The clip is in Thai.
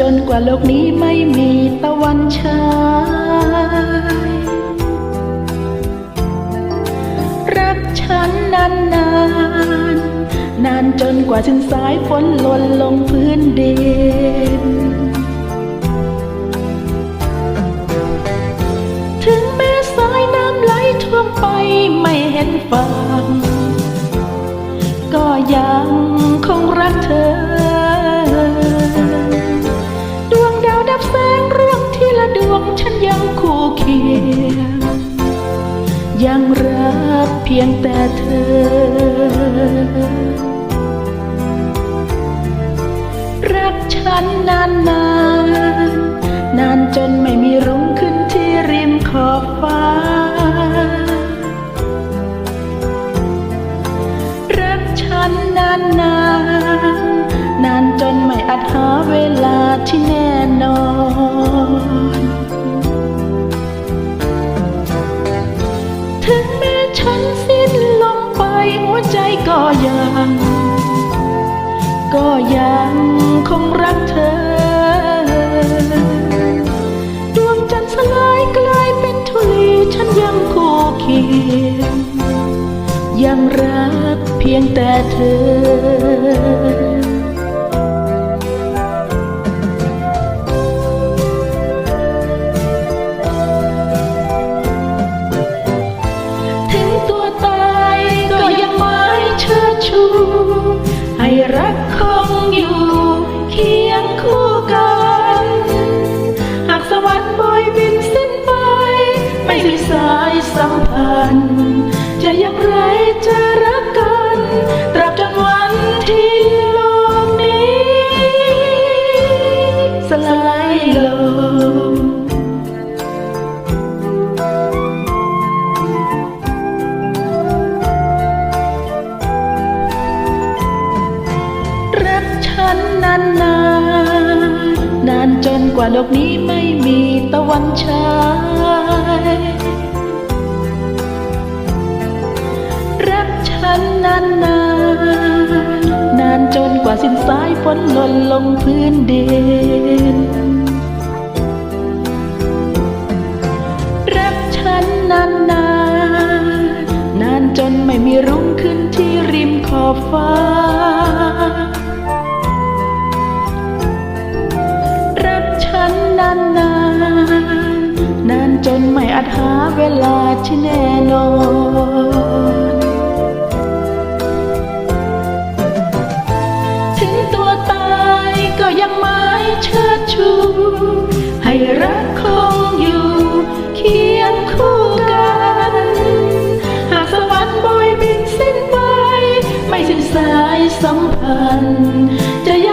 จนกว่าโลกนี้ไม่มีตะวันฉายรักฉันนานนานๆนานจนกว่าสิ้นสายฝนหล่นลงพื้นดิน ถึงแม้สายน้ำไหลท่วมไปไม่เห็นฝั่งก็ยังคงรักเธอ ยังรักเพียงแต่เธอ รักฉันนานนานนานจนไม่มีรุ่ง ก็ยัง ก็ยังคงรักเธอ ดวงจันทร์สลายกลายเป็นธุลีฉันยังคู่เคียง ยังรักเพียงแต่เธอ ม่สิ้นสายสัมพันธ์ จะอย่างไรจะรักกัน ตราบจนวันที่โลกนี้ สลายลงรักฉันนานนานนานจนกว่าโลกนี้ไม่มีตะวันฉา นหล่นลงพื้นดิน รักฉันนานนานนานจนไม่มีรุ่งขึ้นที่ริมขอบฟ้า รักฉันนานนานนานจนไม่อาจหาเวลาที่แน่ สายสัมพันธ์จะย